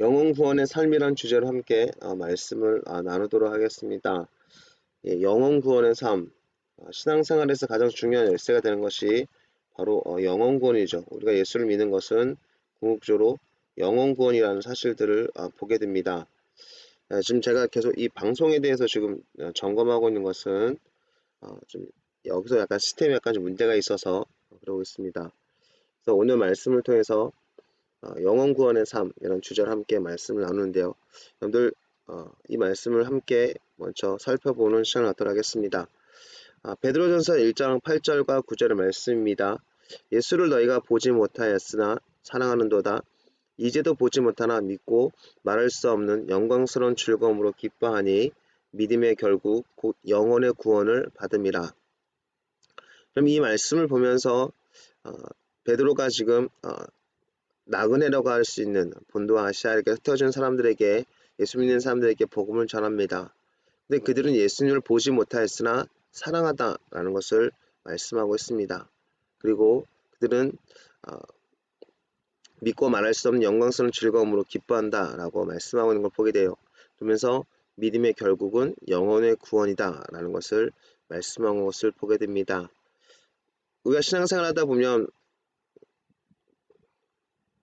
영혼 구원의 삶이란 주제로 함께 어, 말씀을 아, 나누도록 하겠습니다. 예, 영혼 구원의 삶, 아, 신앙생활에서 가장 중요한 열쇠가 되는 것이 바로 어, 영혼 구원이죠. 우리가 예수를 믿는 것은 궁극적으로 영혼 구원이라는 사실들을 아, 보게 됩니다. 아, 지금 제가 계속 이 방송에 대해서 지금 어, 점검하고 있는 것은 어, 좀 여기서 약간 시스템에 약간 좀 문제가 있어서 그러고 있습니다. 그래서 오늘 말씀을 통해서 어, 영혼 구원의 삶 이런 주제를 함께 말씀을 나누는데요. 여러분들 어, 이 말씀을 함께 먼저 살펴보는 시간을 갖도록 하겠습니다. 아, 베드로전서 1장 8절과 9절의 말씀입니다. 예수를 너희가 보지 못하였으나 사랑하는도다. 이제도 보지 못하나 믿고 말할 수 없는 영광스러운 즐거움으로 기뻐하니 믿음의 결국 곧 영혼의 구원을 받음이라. 그럼 이 말씀을 보면서 어, 베드로가 지금 어, 나그네라고 할 수 있는 본도와 아시아에게 흩어진 사람들에게 예수 믿는 사람들에게 복음을 전합니다. 근데 그들은 예수님을 보지 못하였으나 사랑하다라는 것을 말씀하고 있습니다. 그리고 그들은 어, 믿고 말할 수 없는 영광스러운 즐거움으로 기뻐한다라고 말씀하고 있는 걸 보게 돼요. 그러면서 믿음의 결국은 영혼의 구원이다라는 것을 말씀한 것을 보게 됩니다. 우리가 신앙생활하다 보면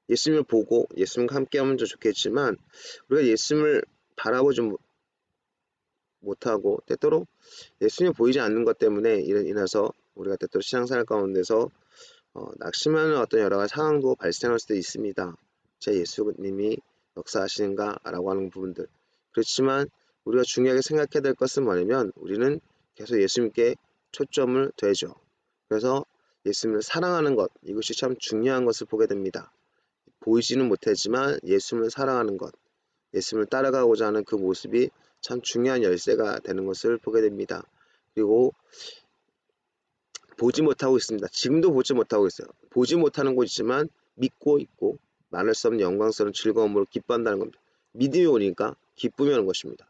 예수님을 보고 예수님과 함께하면 좋겠지만 우리가 예수님을 바라보지 못하고 때때로 예수님이 보이지 않는 것 때문에 인해서 우리가 때때로 신앙생활 가운데서 어, 낙심하는 어떤 여러 가지 상황도 발생할 수도 있습니다. 제 예수님이 역사하시는가 라고 하는 부분들 그렇지만 우리가 중요하게 생각해야 될 것은 뭐냐면 우리는 계속 예수님께 초점을 둬야죠. 그래서 예수님을 사랑하는 것 이것이 참 중요한 것을 보게 됩니다. 보이지는 못하지만 예수님을 사랑하는 것, 예수님을 따라가고자 하는 그 모습이 참 중요한 열쇠가 되는 것을 보게 됩니다. 그리고 보지 못하고 있습니다. 지금도 보지 못하고 있어요. 보지 못하는 곳이지만 믿고 있고 말할 수 없는 영광스러운 즐거움으로 기뻐한다는 겁니다. 믿음이 오니까 기쁨이 오는 것입니다.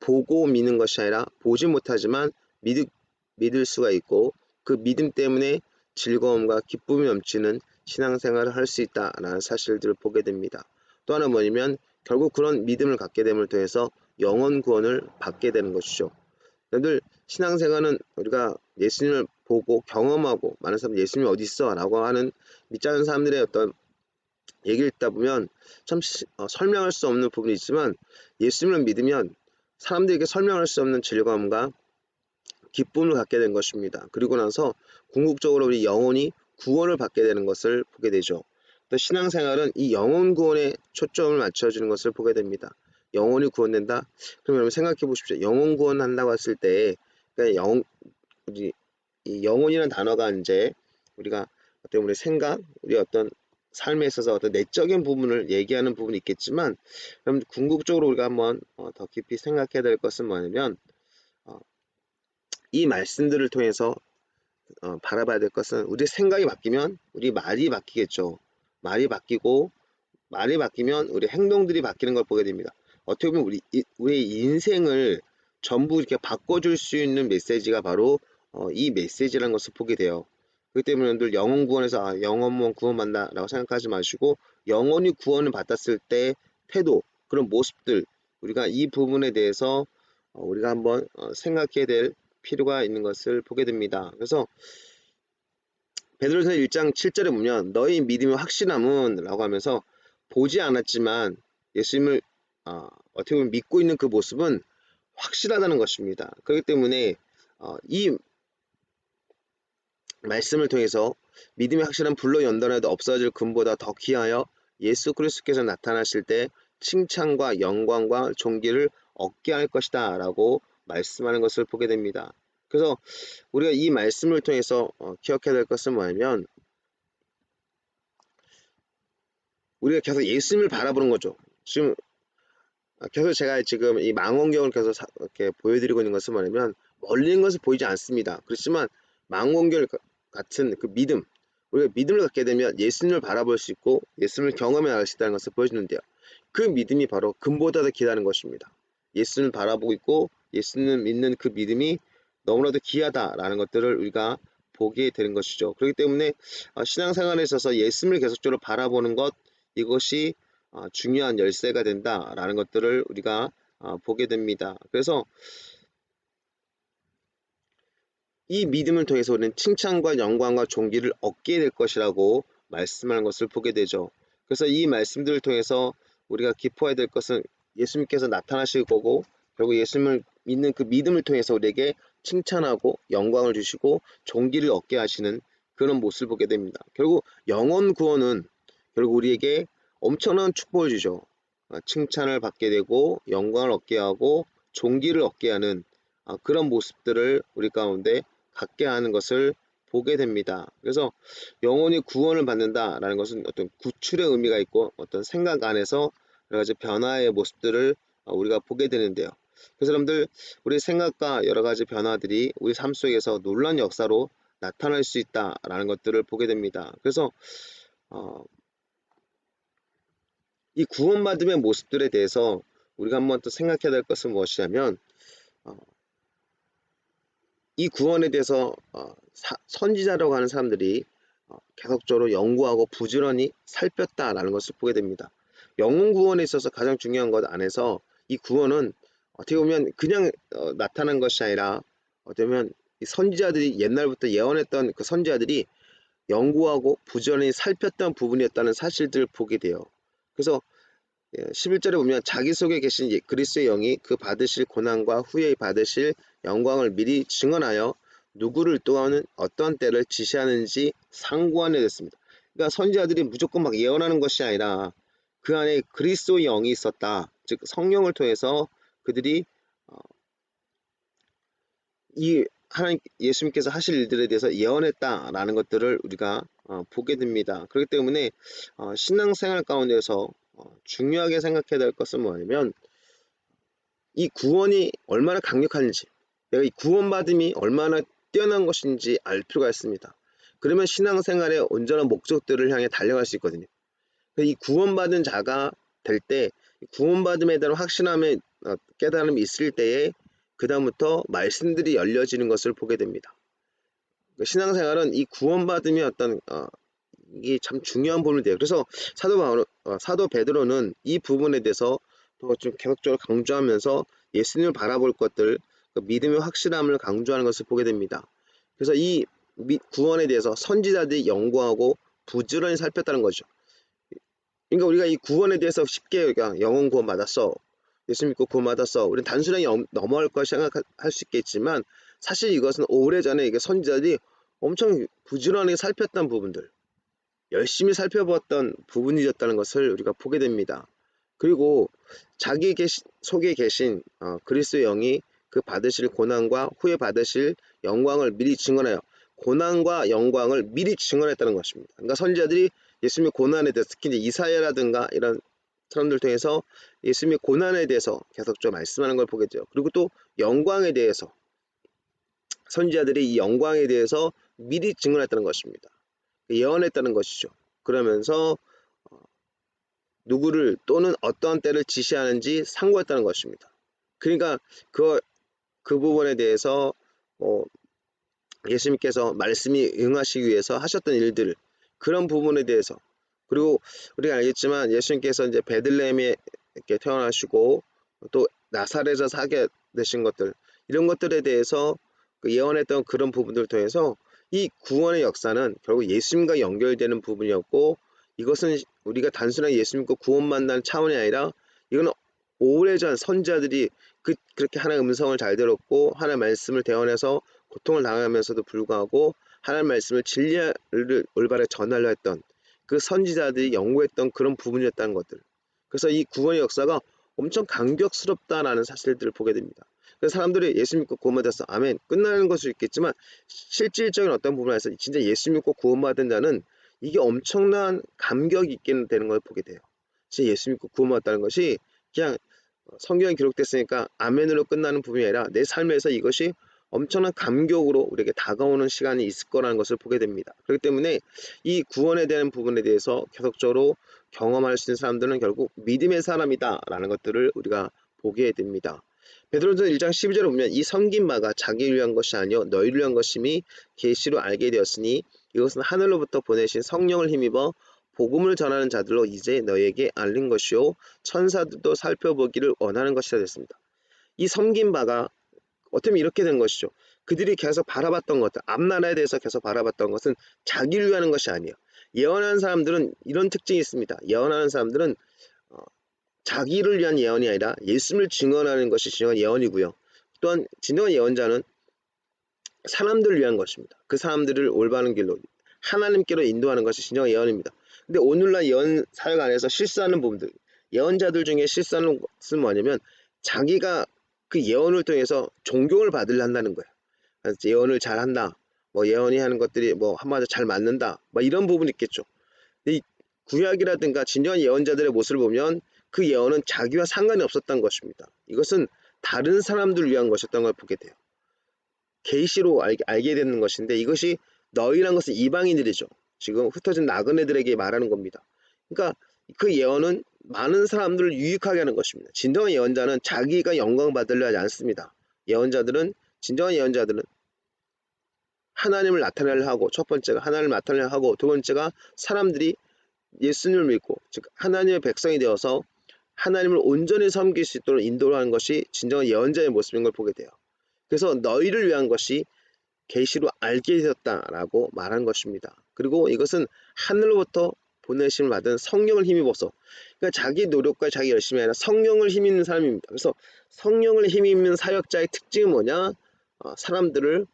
보고 믿는 것이 아니라 보지 못하지만 믿, 믿을 수가 있고 그 믿음 때문에 즐거움과 기쁨이 넘치는 신앙생활을 할 수 있다라는 사실들을 보게 됩니다. 또 하나 뭐냐면 결국 그런 믿음을 갖게 됨을 통해서 영원 구원을 받게 되는 것이죠. 여러분들 신앙생활은 우리가 예수님을 보고 경험하고 많은 사람 예수님이 어디 있어 라고 하는 믿지 않는 사람들의 어떤 얘기를 듣다 보면 참 어, 설명할 수 없는 부분이 있지만 예수님을 믿으면 사람들에게 설명할 수 없는 즐거움과 기쁨을 갖게 된 것입니다. 그리고 나서 궁극적으로 우리 영혼이 구원을 받게 되는 것을 보게 되죠. 또 신앙생활은 이 영혼 구원에 초점을 맞춰주는 것을 보게 됩니다. 영혼이 구원된다? 그럼 여러분 생각해 보십시오. 영혼 구원한다고 했을 때, 그러니까 영, 우리, 이 영혼이라는 단어가 이제 우리가 어떤 우리 생각, 우리 어떤 삶에 있어서 어떤 내적인 부분을 얘기하는 부분이 있겠지만, 그럼 궁극적으로 우리가 한번 어, 더 깊이 생각해야 될 것은 뭐냐면, 어, 이 말씀들을 통해서 어, 바라봐야 될 것은 우리 생각이 바뀌면 우리 말이 바뀌겠죠. 말이 바뀌고 말이 바뀌면 우리 행동들이 바뀌는 걸 보게 됩니다. 어떻게 보면 우리 우리 인생을 전부 이렇게 바꿔줄 수 있는 메시지가 바로 어, 이 메시지라는 것을 보게 돼요. 그렇기 때문에 늘 영혼 구원에서 아, 영혼만 구원받나라고 생각하지 마시고 영혼이 구원을 받았을 때 태도 그런 모습들 우리가 이 부분에 대해서 어, 우리가 한번 어, 생각해야 될 필요가 있는 것을 보게 됩니다. 그래서 베드로서 1장 7절에 보면 너희 믿음의 확신함은 라고 하면서 보지 않았지만 예수님을 어, 어떻게 보면 믿고 있는 그 모습은 확실하다는 것입니다. 그렇기 때문에 어, 이 말씀을 통해서 믿음의 확실한 불로 연단해도 없어질 금보다 더 귀하여 예수 그리스도께서 나타나실 때 칭찬과 영광과 존귀를 얻게 할 것이다 라고 말씀하는 것을 보게 됩니다. 그래서 우리가 이 말씀을 통해서 어, 기억해야 될 것은 뭐냐면 우리가 계속 예수님을 바라보는 거죠. 지금 아, 계속 제가 지금 이 망원경을 계속 사, 이렇게 보여드리고 있는 것은 뭐냐면 멀리 있는 것은 보이지 않습니다. 그렇지만 망원경 같은 그 믿음 우리가 믿음을 갖게 되면 예수님을 바라볼 수 있고 예수님을 경험해 나갈 수 있다는 것을 보여주는데요. 그 믿음이 바로 금보다 도 기다는 것입니다. 예수님을 바라보고 있고 예수님 믿는 그 믿음이 너무나도 귀하다라는 것들을 우리가 보게 되는 것이죠. 그렇기 때문에 어, 신앙생활에 있어서 예수님을 계속적으로 바라보는 것 이것이 아, 중요한 열쇠가 된다라는 것들을 우리가 아, 보게 됩니다. 그래서 이 믿음을 통해서 우리는 칭찬과 영광과 존귀를 얻게 될 것이라고 말씀하는 것을 보게 되죠. 그래서 이 말씀들을 통해서 우리가 기뻐해야 될 것은 예수님께서 나타나실 거고 결국 예수님을 믿는 그 믿음을 통해서 우리에게 칭찬하고 영광을 주시고 존귀를 얻게 하시는 그런 모습을 보게 됩니다. 결국 영원 구원은 결국 우리에게 엄청난 축복을 주죠. 아, 칭찬을 받게 되고 영광을 얻게 하고 존귀를 얻게 하는 아, 그런 모습들을 우리 가운데 갖게 하는 것을 보게 됩니다. 그래서 영혼이 구원을 받는다라는 것은 어떤 구출의 의미가 있고 어떤 생각 안에서 여러 가지 변화의 모습들을 어, 우리가 보게 되는데요. 그래서 여러분들 우리 생각과 여러 가지 변화들이 우리 삶 속에서 놀란 역사로 나타날 수 있다라는 것들을 보게 됩니다. 그래서 어, 이 구원받음의 모습들에 대해서 우리가 한번 또 생각해야 될 것은 무엇이냐면 어, 이 구원에 대해서 어, 사, 선지자라고 하는 사람들이 어, 계속적으로 연구하고 부지런히 살폈다라는 것을 보게 됩니다. 영혼 구원에 있어서 가장 중요한 것 안에서 이 구원은 어떻게 보면 그냥 어, 나타난 것이 아니라 어떻게 보면 선지자들이 옛날부터 예언했던 그 선지자들이 연구하고 부지런히 살폈던 부분이었다는 사실들을 보게 돼요. 그래서 11절에 예, 보면 자기 속에 계신 예, 그리스의 영이 그 받으실 고난과 후에 받으실 영광을 미리 증언하여 누구를 또한 어떤 때를 지시하는지 상고하게 됐습니다. 그러니까 선지자들이 무조건 막 예언하는 것이 아니라 그 안에 그리스도의 영이 있었다. 즉 성령을 통해서 그들이 어, 이 하나님 예수님께서 하실 일들에 대해서 예언했다라는 것들을 우리가 어, 보게 됩니다. 그렇기 때문에 어, 신앙생활 가운데서 어, 중요하게 생각해야 될 것은 뭐냐면 이 구원이 얼마나 강력한지 내가 이 구원받음이 얼마나 뛰어난 것인지 알 필요가 있습니다. 그러면 신앙생활의 온전한 목적들을 향해 달려갈 수 있거든요. 이 구원받은 자가 될 때 구원받음에 대한 확신함의 어, 깨달음이 있을 때에 그 다음부터 말씀들이 열려지는 것을 보게 됩니다. 그 신앙생활은 이 구원받음이 어떤 어, 이게 참 중요한 부분이 돼요. 그래서 사도 바울, 어, 사도 베드로는 이 부분에 대해서 더 좀 계속적으로 강조하면서 예수님을 바라볼 것들, 그 믿음의 확실함을 강조하는 것을 보게 됩니다. 그래서 이 구원에 대해서 선지자들이 연구하고 부지런히 살폈다는 거죠. 그러니까 우리가 이 구원에 대해서 쉽게 그냥 영혼 구원 받았어. 예수 믿고 구원 받았어. 우리는 단순하게 넘어갈 것 생각할 수 있겠지만 사실 이것은 오래전에 이게 선지자들이 엄청 부지런히 살폈던 부분들, 열심히 살펴보았던 부분이었다는 것을 우리가 보게 됩니다. 그리고 자기 계시, 속에 계신 어, 그리스도 영이 그 받으실 고난과 후에 받으실 영광을 미리 증언하여 고난과 영광을 미리 증언했다는 것입니다. 그러니까 선지자들이 예수님의 고난에 대해서 특히 이제 이사야라든가 이런 사람들 통해서 예수님의 고난에 대해서 계속 좀 말씀하는 걸 보게 돼요. 그리고 또 영광에 대해서 선지자들이 이 영광에 대해서 미리 증언했다는 것입니다. 예언했다는 것이죠. 그러면서 어, 누구를 또는 어떤 때를 지시하는지 상고했다는 것입니다. 그러니까 그, 그 부분에 대해서 어, 예수님께서 말씀이 응하시기 위해서 하셨던 일들 그런 부분에 대해서. 그리고 우리가 알겠지만 예수님께서 이제 베들레헴에 이렇게 태어나시고 또 나사렛에서 사게 되신 것들 이런 것들에 대해서 그 예언했던 그런 부분들을 통해서 이 구원의 역사는 결국 예수님과 연결되는 부분이었고 이것은 우리가 단순하게 예수 님과 구원 만나는 차원이 아니라 이거는 오래전 선자들이 그, 그렇게 하나의 음성을 잘 들었고 하나의 말씀을 대원해서 고통을 당하면서도 불구하고 하나님 말씀을 진리를 올바르게 전하려 했던 그 선지자들이 연구했던 그런 부분이었다는 것들. 그래서 이 구원의 역사가 엄청 감격스럽다라는 사실들을 보게 됩니다. 그래서 사람들이 예수 믿고 구원받았어. 아멘. 끝나는 것도 있겠지만 실질적인 어떤 부분에서 진짜 예수 믿고 구원받은 자는 이게 엄청난 감격이 있게 되는 걸 보게 돼요. 진짜 예수 믿고 구원받았다는 것이 그냥 성경에 기록됐으니까 아멘으로 끝나는 부분이 아니라 내 삶에서 이것이 엄청난 감격으로 우리에게 다가오는 시간이 있을 거라는 것을 보게 됩니다. 그렇기 때문에 이 구원에 대한 부분에 대해서 계속적으로 경험할 수 있는 사람들은 결국 믿음의 사람이다 라는 것들을 우리가 보게 됩니다. 베드로전 1장 12절에 보면 이 섬긴 바가 자기를 위한 것이 아니요 너희를 위한 것임이 계시로 알게 되었으니 이것은 하늘로부터 보내신 성령을 힘입어 복음을 전하는 자들로 이제 너에게 알린 것이요 천사들도 살펴보기를 원하는 것이라 됐습니다. 이 섬긴 바가 보면 이렇게 된 것이죠. 그들이 계속 바라봤던 것들, 앞나라에 대해서 계속 바라봤던 것은 자기를 위하는 것이 아니에요. 예언하는 사람들은 이런 특징이 있습니다. 예언하는 사람들은 어, 자기를 위한 예언이 아니라 예수님을 증언하는 것이 진정한 예언이고요. 또한 진정한 예언자는 사람들을 위한 것입니다. 그 사람들을 올바른 길로 하나님께로 인도하는 것이 진정한 예언입니다. 근데 오늘날 예언 사역 안에서 실수하는 부분들, 예언자들 중에 실수하는 것은 뭐냐면 자기가 그 예언을 통해서 존경을 받으려 한다는 거예요. 예언을 잘 한다. 뭐 예언이 하는 것들이 뭐 한마디로 잘 맞는다. 뭐 이런 부분이 있겠죠. 이 구약이라든가 진정한 예언자들의 모습을 보면 그 예언은 자기와 상관이 없었던 것입니다. 이것은 다른 사람들을 위한 것이었던 걸 보게 돼요. 계시로 알, 알게 되는 것인데 이것이 너희란 것은 이방인들이죠. 지금 흩어진 나그네들에게 말하는 겁니다. 그러니까 그 예언은 많은 사람들을 유익하게 하는 것입니다. 진정한 예언자는 자기가 영광 받으려 하지 않습니다. 예언자들은 진정한 예언자들은 하나님을 나타내려 하고 첫 번째가 하나님을 나타내려 하고 두 번째가 사람들이 예수님을 믿고 즉 하나님의 백성이 되어서 하나님을 온전히 섬길 수 있도록 인도하는 것이 진정한 예언자의 모습인 걸 보게 돼요. 그래서 너희를 위한 것이 계시로 알게 되었다라고 말한 것입니다. 그리고 이것은 하늘로부터 보내심을 받은 성령을 힘입어서 그러니까 자기 노력과 자기 열심이 아니라 성령을 힘입는 사람입니다. 그래서 성령을 힘입는 사역자의 특징은 뭐냐? 어, 사람들을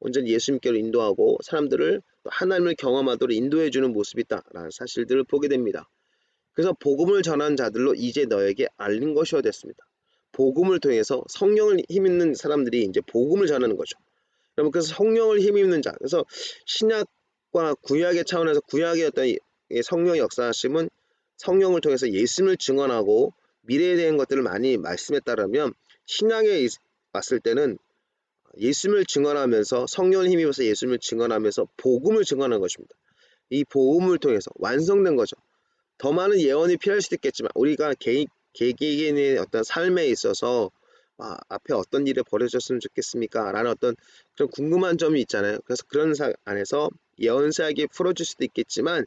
온전히 예수님께로 인도하고 사람들을 하나님을 경험하도록 인도해주는 모습이 있다라는 사실들을 보게 됩니다. 그래서 복음을 전한 자들로 이제 너에게 알린 것이어 됐습니다. 복음을 통해서 성령을 힘입는 사람들이 이제 복음을 전하는 거죠. 여러분 그래서 성령을 힘입는 자. 그래서 신약과 구약의 차원에서 구약의 어떤 성령 역사하심은 성령을 통해서 예수님을 증언하고 미래에 대한 것들을 많이 말씀했다라면 신약에 왔을 때는 예수님을 증언하면서 성령을 힘입어서 예수님을 증언하면서 복음을 증언하는 것입니다. 이 복음을 통해서 완성된 거죠. 더 많은 예언이 필요할 수도 있겠지만 우리가 개인 개개인의 어떤 삶에 있어서 아, 앞에 어떤 일이 벌어졌으면 좋겠습니까? 라는 어떤 그런 궁금한 점이 있잖아요. 그래서 그런 사 안에서 예언 사역이 풀어줄 수도 있겠지만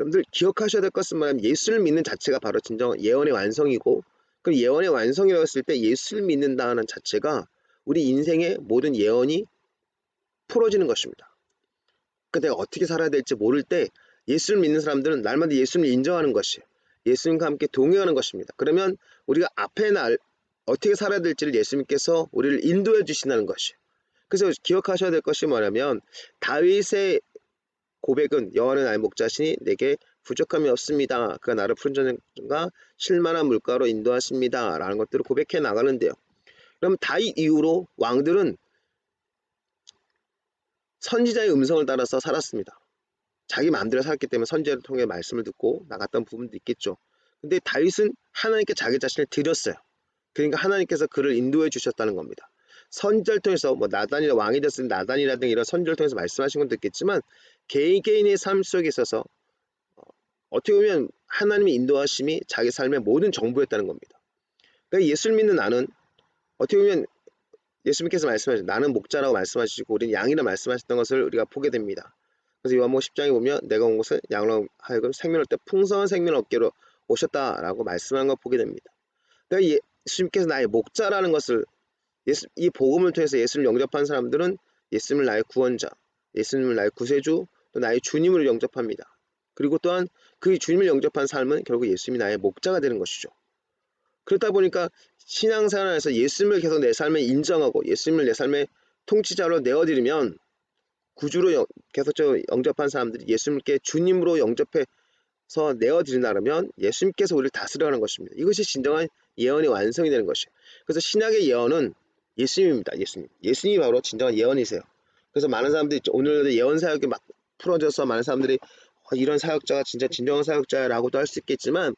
여러분들 기억하셔야 될 것은 뭐냐면 예수를 믿는 자체가 바로 진정 예언의 완성이고 그 예언의 완성이라고 했을 때 예수를 믿는다는 자체가 우리 인생의 모든 예언이 풀어지는 것입니다. 그 내가 어떻게 살아야 될지 모를 때 예수를 믿는 사람들은 날마다 예수를 인정하는 것이에요. 예수님과 함께 동행하는 것입니다. 그러면 우리가 앞에 날 어떻게 살아야 될지를 예수님께서 우리를 인도해 주신다는 것이에요. 그래서 기억하셔야 될 것이 뭐냐면 다윗의 고백은 여호와는 나의 목자시니 내게 부족함이 없습니다. 그가 나를 푸른 전과 실만한 물가로 인도하십니다. 라는 것들을 고백해 나가는데요. 그럼 다윗 이후로 왕들은 선지자의 음성을 따라서 살았습니다. 자기 마음대로 살았기 때문에 선지자를 통해 말씀을 듣고 나갔던 부분도 있겠죠. 근데 다윗은 하나님께 자기 자신을 드렸어요. 그러니까 하나님께서 그를 인도해 주셨다는 겁니다. 선지자를 통해서 뭐 나단이나 왕이 됐을 때 나단이라든가 이런 선지자를 통해서 말씀하신 것도 있겠지만 개인 개인의 삶 속에 있어서 어, 어떻게 보면 하나님의 인도하심이 자기 삶의 모든 정보였다는 겁니다. 그러니까 예수를 믿는 나는 어떻게 보면 예수님께서 말씀하신 나는 목자라고 말씀하시고 우리는 양이라 말씀하셨던 것을 우리가 보게 됩니다. 그래서 요한복음 10장에 보면 내가 온 것은 양으로 하여금 생명을 때 풍성한 생명을 얻기로 오셨다라고 말씀한 걸 보게 됩니다. 그러니까 예수님께서 나의 목자라는 것을 예수, 이 복음을 통해서 예수를 영접한 사람들은 예수님을 나의 구원자, 예수님을 나의 구세주, 또 나의 주님으로 영접합니다. 그리고 또한 그 주님을 영접한 삶은 결국 예수님이 나의 목자가 되는 것이죠. 그렇다 보니까 신앙생활에서 예수님을 계속 내 삶에 인정하고 예수님을 내 삶의 통치자로 내어드리면 구주로 영, 계속 저 영접한 사람들이 예수님께 주님으로 영접해서 내어드린다면 예수님께서 우리를 다스려가는 것입니다. 이것이 진정한 예언의 완성이 되는 것이에요. 그래서 신약의 예언은 예수님입니다. 예수님. 예수님이 바로 진정한 예언이세요. 그래서 많은 사람들이 오늘 예언 사역이 막 풀어져서 많은 사람들이 어, 이런 사역자가 진짜 진정한 사역자라고도 할 수 있겠지만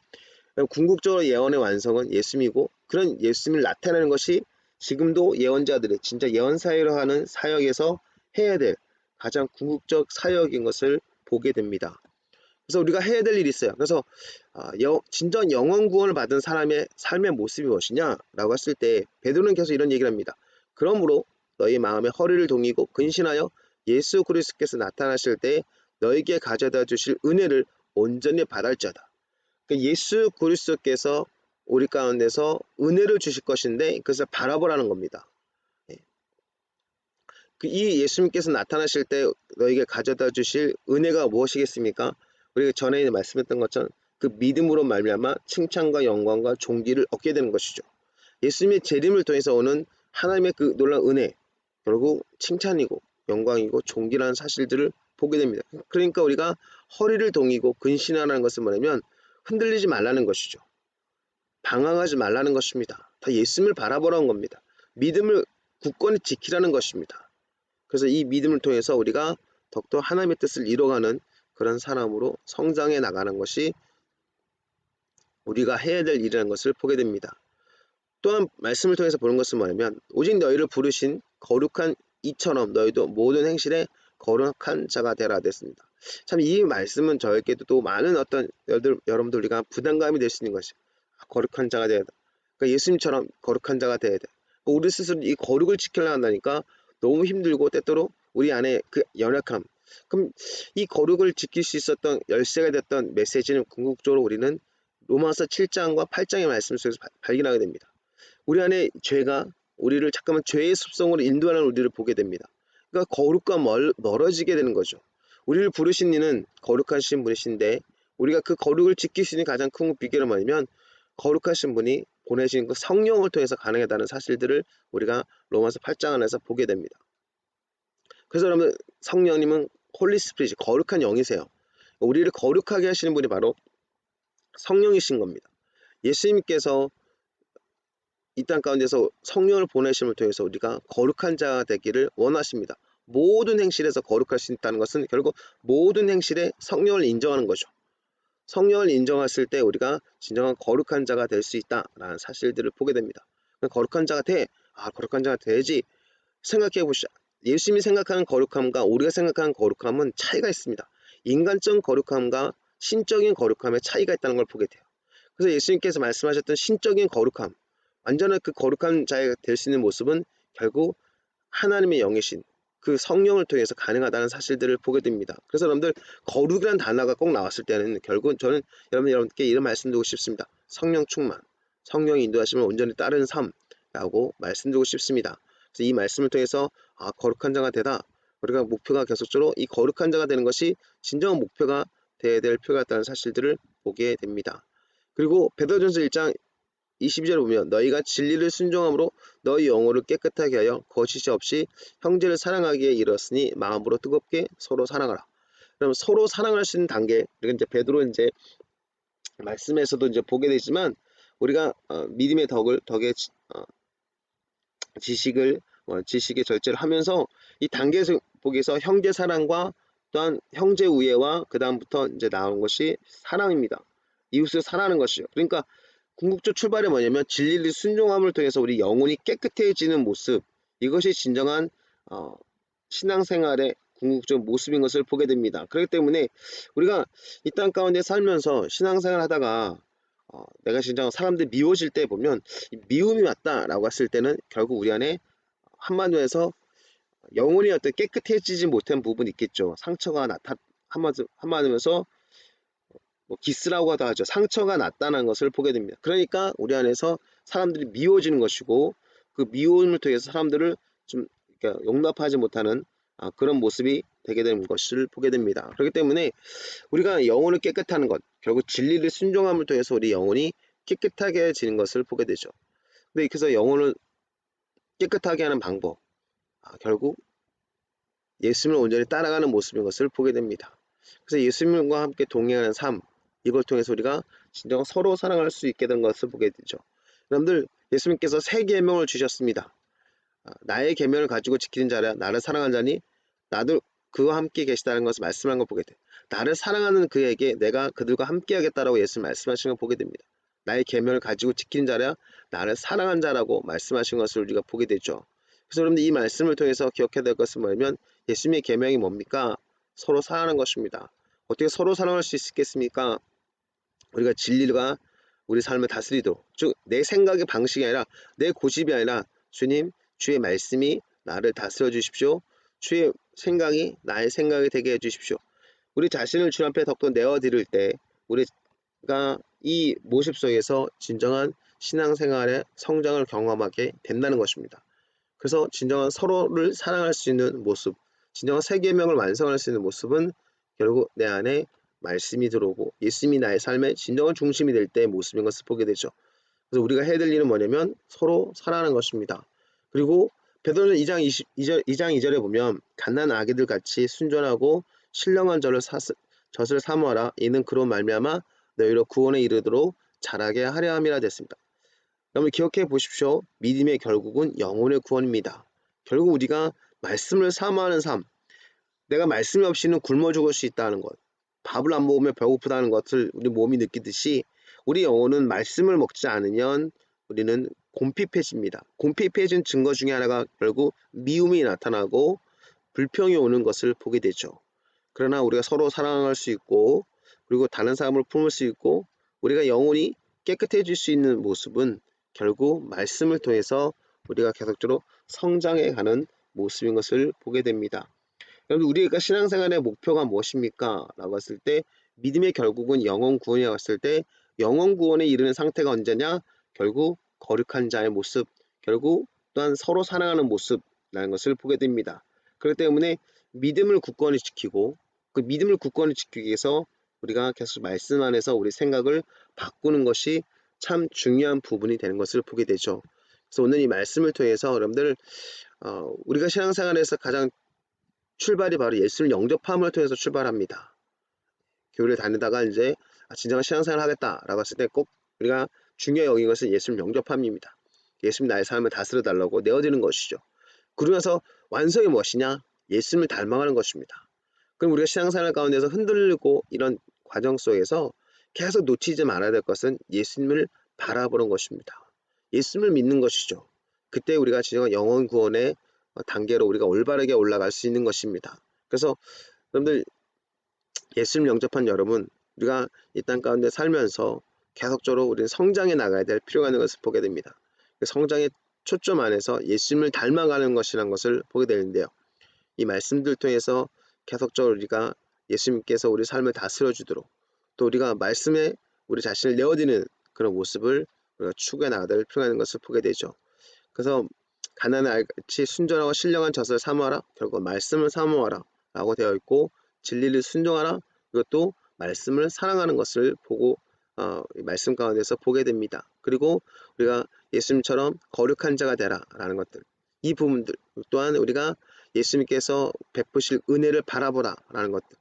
궁극적으로 예언의 완성은 예수님이고 그런 예수님을 나타내는 것이 지금도 예언자들의 진짜 예언 사역을 하는 사역에서 해야 될 가장 궁극적 사역인 것을 보게 됩니다. 그래서 우리가 해야 될 일이 있어요. 그래서 아, 진정 영원 구원을 받은 사람의 삶의 모습이 무엇이냐라고 했을 때 베드로는 계속 이런 얘기를 합니다. 그러므로 너희 마음에 허리를 동이고 근신하여 예수 그리스도께서 나타나실 때 너에게 가져다 주실 은혜를 온전히 받을지어다. 그러니까 예수 그리스도께서 우리 가운데서 은혜를 주실 것인데 그것을 바라보라는 겁니다. 예. 그이 예수님께서 나타나실 때 너에게 가져다 주실 은혜가 무엇이겠습니까? 우리가 전에 말씀했던 것처럼 그 믿음으로 말미암아 칭찬과 영광과 존귀를 얻게 되는 것이죠. 예수님의 재림을 통해서 오는 하나님의 그 놀라운 은혜, 결국 칭찬이고 영광이고 존귀라는 사실들을 보게 됩니다. 그러니까 우리가 허리를 동이고 근신하라는 것은 뭐냐면 흔들리지 말라는 것이죠. 방황하지 말라는 것입니다. 다 예수님을 바라보라는 겁니다. 믿음을 굳건히 지키라는 것입니다. 그래서 이 믿음을 통해서 우리가 더욱더 하나님의 뜻을 이뤄가는 그런 사람으로 성장해 나가는 것이 우리가 해야 될 일이라는 것을 보게 됩니다. 또한 말씀을 통해서 보는 것은 뭐냐면 오직 너희를 부르신 거룩한 이처럼 너희도 모든 행실에 거룩한 자가 되라 됐습니다. 참 이 말씀은 저에게도 또 많은 어떤 여러분들, 우리가 부담감이 될 수 있는 것이 아, 거룩한 자가 되야 돼. 그러니까 예수님처럼 거룩한 자가 돼야 돼. 우리 스스로 이 거룩을 지키려 한다니까 너무 힘들고 때때로 우리 안에 그 연약함. 그럼 이 거룩을 지킬 수 있었던 열쇠가 됐던 메시지는 궁극적으로 우리는 로마서 7장과 8장의 말씀 속에서 바- 발견하게 됩니다. 우리 안에 죄가 우리를 잠깐만 죄의 습성으로 인도하는 우리를 보게 됩니다. 그러니까 거룩과 멀, 멀어지게 되는 거죠. 우리를 부르신 이는 거룩하신 분이신데 우리가 그 거룩을 지킬 수 있는 가장 큰 비결은 뭐냐면 거룩하신 분이 보내신 그 성령을 통해서 가능하다는 사실들을 우리가 로마서 8장 안에서 보게 됩니다. 그래서 여러분 성령님은 홀리 스피릿 거룩한 영이세요. 우리를 거룩하게 하시는 분이 바로 성령이신 겁니다. 예수님께서 이 땅 가운데서 성령을 보내심을 통해서 우리가 거룩한 자가 되기를 원하십니다. 모든 행실에서 거룩할 수 있다는 것은 결국 모든 행실에 성령을 인정하는 거죠. 성령을 인정했을 때 우리가 진정한 거룩한 자가 될 수 있다라는 사실들을 보게 됩니다. 거룩한 자가 돼, 아 거룩한 자가 되지 생각해 보시죠. 예수님이 생각하는 거룩함과 우리가 생각하는 거룩함은 차이가 있습니다. 인간적 거룩함과 신적인 거룩함의 차이가 있다는 걸 보게 돼요. 그래서 예수님께서 말씀하셨던 신적인 거룩함, 완전한 그 거룩한 자가 될 수 있는 모습은 결국 하나님의 영이신 그 성령을 통해서 가능하다는 사실들을 보게 됩니다. 그래서 여러분들 거룩이라는 단어가 꼭 나왔을 때는 결국 저는 여러분 여러분께 이런 말씀드리고 싶습니다. 성령 충만, 성령이 인도하심을 온전히 따르는 삶이라고 말씀드리고 싶습니다. 그래서 이 말씀을 통해서 아 거룩한 자가 되다. 우리가 목표가 계속적으로 이 거룩한 자가 되는 것이 진정한 목표가 되어야 될 필요가 있다는 사실들을 보게 됩니다. 그리고 베드로전서 1장 22절을 보면 너희가 진리를 순종함으로 너희 영혼을 깨끗하게 하여 거짓이 없이 형제를 사랑하기에 이르렀으니 마음으로 뜨겁게 서로 사랑하라. 그럼 서로 사랑할 수 있는 단계, 그리고 이제 베드로 이제 말씀에서도 이제 보게 되지만 우리가 어, 믿음의 덕을 덕의 지- 어, 지식을 어, 지식의 절제를 하면서 이 단계에서 보기에서 형제 사랑과 또한 형제 우애와 그 다음부터 이제 나온 것이 사랑입니다. 이웃을 사랑하는 것이죠. 그러니까 궁극적 출발이 뭐냐면 진리를 순종함을 통해서 우리 영혼이 깨끗해지는 모습 이것이 진정한 어, 신앙생활의 궁극적 모습인 것을 보게 됩니다. 그렇기 때문에 우리가 이 땅 가운데 살면서 신앙생활 하다가 어, 내가 진정 사람들 미워질 때 보면 이 미움이 왔다라고 했을 때는 결국 우리 안에 한마디로 해서 영혼이 어떤 깨끗해지지 못한 부분이 있겠죠. 상처가 나타 한마디 한마디면서 뭐 기스라고 하도 하죠. 상처가 났다는 것을 보게 됩니다. 그러니까 우리 안에서 사람들이 미워지는 것이고 그 미움을 통해서 사람들을 좀 그러니까 용납하지 못하는 아, 그런 모습이 되게 되는 것을 보게 됩니다. 그렇기 때문에 우리가 영혼을 깨끗하는 것, 결국 진리를 순종함을 통해서 우리 영혼이 깨끗하게 지는 것을 보게 되죠. 근데 그래서 영혼을 깨끗하게 하는 방법, 아, 결국 예수님을 온전히 따라가는 모습인 것을 보게 됩니다. 그래서 예수님과 함께 동행하는 삶, 이걸 통해서 우리가 진정 서로 사랑할 수 있게 된 것을 보게 되죠. 여러분들, 예수님께서 세 계명을 주셨습니다. 아, 나의 계명을 가지고 지키는 자라 나를 사랑하는 자니 나도 그와 함께 계시다는 것을 말씀한 걸 보게 돼. 나를 사랑하는 그에게 내가 그들과 함께 하겠다라고 예수님 말씀하신 걸 보게 됩니다. 나의 계명을 가지고 지키는 자라 나를 사랑한 자라고 말씀하신 것을 우리가 보게 되죠. 그래서 여러분들 이 말씀을 통해서 기억해야 될 것은 뭐냐면 예수님의 계명이 뭡니까? 서로 사랑하는 것입니다. 어떻게 서로 사랑할 수 있겠습니까? 우리가 진리가 우리 삶을 다스리도록 즉 내 생각의 방식이 아니라 내 고집이 아니라 주님 주의 말씀이 나를 다스려 주십시오. 주의 생각이 나의 생각이 되게 해 주십시오. 우리 자신을 주님 앞에 덕도 내어드릴 때 우리가 이 모습 속에서 진정한 신앙생활의 성장을 경험하게 된다는 것입니다. 그래서 진정한 서로를 사랑할 수 있는 모습, 진정한 세계명을 완성할 수 있는 모습은 결국 내 안에 말씀이 들어오고 예수님이 나의 삶의 진정한 중심이 될 때의 모습인 것을 보게 되죠. 그래서 우리가 해야 될 일은 뭐냐면 서로 사랑하는 것입니다. 그리고 베드로는 2장 20, 2절, 2장 2절에 보면 갓난 아기들 같이 순전하고 신령한 저를 사, 젖을 사모하라 이는 그로 말미암아 너희로 구원에 이르도록 자라게 하려 함이라 됐습니다. 여러분 기억해 보십시오. 믿음의 결국은 영혼의 구원입니다. 결국 우리가 말씀을 사모하는 삶, 내가 말씀이 없이는 굶어 죽을 수 있다는 것, 밥을 안 먹으면 배고프다는 것을 우리 몸이 느끼듯이 우리 영혼은 말씀을 먹지 않으면 우리는 곰핍해집니다. 곰핍해진 증거 중에 하나가 결국 미움이 나타나고 불평이 오는 것을 보게 되죠. 그러나 우리가 서로 사랑할 수 있고 그리고 다른 사람을 품을 수 있고 우리가 영혼이 깨끗해질 수 있는 모습은 결국 말씀을 통해서 우리가 계속적으로 성장해 가는 모습인 것을 보게 됩니다. 여러분 우리가 신앙생활의 목표가 무엇입니까? 라고 했을 때 믿음의 결국은 영혼 구원이라고 했을 때 영혼 구원에 이르는 상태가 언제냐? 결국 거룩한 자의 모습, 결국 또한 서로 사랑하는 모습이라는 것을 보게 됩니다. 그렇기 때문에 믿음을 굳건히 지키고 그 믿음을 굳건히 지키기 위해서 우리가 계속 말씀 안에서 우리 생각을 바꾸는 것이 참 중요한 부분이 되는 것을 보게 되죠. 그래서 오늘 이 말씀을 통해서 여러분들 어, 우리가 신앙생활에서 가장 출발이 바로 예수를 영접함을 통해서 출발합니다. 교회를 다니다가 이제 아, 진정한 신앙생활 을 하겠다라고 했을 때 꼭 우리가 중요히 여긴 것은 예수를 영접함입니다. 예수님 나의 삶을 다스려 달라고 내어드리는 것이죠. 그러면서 완성이 무엇이냐? 예수님을 닮아가는 것입니다. 그럼 우리가 신앙생활 가운데서 흔들리고 이런 과정 속에서 계속 놓치지 말아야 될 것은 예수님을 바라보는 것입니다. 예수님을 믿는 것이죠. 그때 우리가 진정한 영혼 구원의 단계로 우리가 올바르게 올라갈 수 있는 것입니다. 그래서 여러분들 예수님 영접한 여러분, 우리가 이 땅 가운데 살면서 계속적으로 우리는 성장해 나가야 될 필요가 있는 것을 보게 됩니다. 그 성장의 초점 안에서 예수님을 닮아가는 것이라는 것을 보게 되는데요. 이 말씀들 통해서 계속적으로 우리가 예수님께서 우리 삶을 다스려 주도록 또 우리가 말씀에 우리 자신을 내어드리는 그런 모습을 우리가 추구해 나가야 될 필요가 있는 것을 보게 되죠. 그래서 가난한 알같이 순전하고 신령한 젖을 사모하라 결국 말씀을 사모하라 라고 되어 있고 진리를 순종하라 이것도 말씀을 사랑하는 것을 보고 어, 말씀 가운데서 보게 됩니다. 그리고 우리가 예수님처럼 거룩한 자가 되라 라는 것들 이 부분들 또한 우리가 예수님께서 베푸실 은혜를 바라보라 라는 것들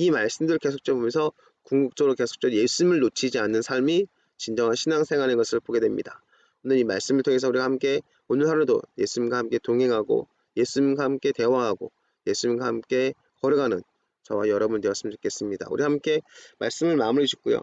이 말씀들을 계속적으로 보면서 궁극적으로 계속적으로 예수님을 놓치지 않는 삶이 진정한 신앙생활인 것을 보게 됩니다. 오늘 이 말씀을 통해서 우리가 함께 오늘 하루도 예수님과 함께 동행하고 예수님과 함께 대화하고 예수님과 함께 걸어가는 저와 여러분 되었으면 좋겠습니다. 우리 함께 말씀을 마무리 짓고요.